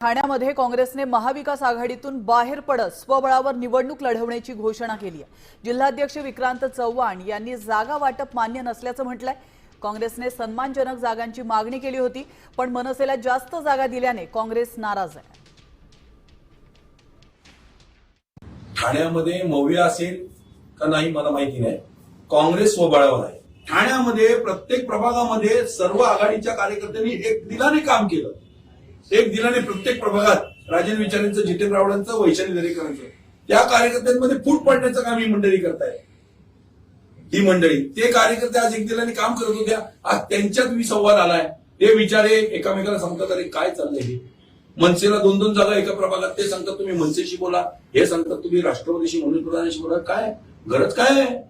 ठाण्यामध्ये काँग्रेसने महाविकास आघाडीतून बाहेर पडत स्वबळावर निवडणूक लढवण्याची घोषणा केली आहे. जिल्हाध्यक्ष विक्रांत चव्हाण यांनी जागा वाटप मान्य नसल्याचं म्हटलंय. काँग्रेसने सन्मानजनक जागांची मागणी केली होती पण मनसेला जास्त जागा दिल्याने काँग्रेस नाराज आहे. ठाण्यामध्ये मौर्य असेल का नाही मला माहिती नाही. काँग्रेस स्वबळावर आहे. ठाण्यामध्ये प्रत्येक प्रभागामध्ये सर्व आघाडीच्या कार्यकर्त्यांनी एक दिलाने काम केलं. एक दिलाने प्रत्येक प्रभागात राजन विचारेंचं जितेंद्र रावडांचं वैशाली दरेकरांचं. त्या कार्यकर्त्यांमध्ये फूट पडण्याचं काम ही मंडळी करताय ही मंडळी. ते कार्यकर्ते आज एक दिलाने काम करत होत्या. आज त्यांच्यात मी संवाद आलाय. ते विचारे एकामेकाला सांगतात अरे काय चाललंय हे? मनसेला दोन दोन जागा एका प्रभागात. ते सांगतात तुम्ही मनसेशी बोला. हे सांगतात तुम्ही राष्ट्रवादीशी मनोज प्रधानाशी बोला. काय? गरज काय आहे?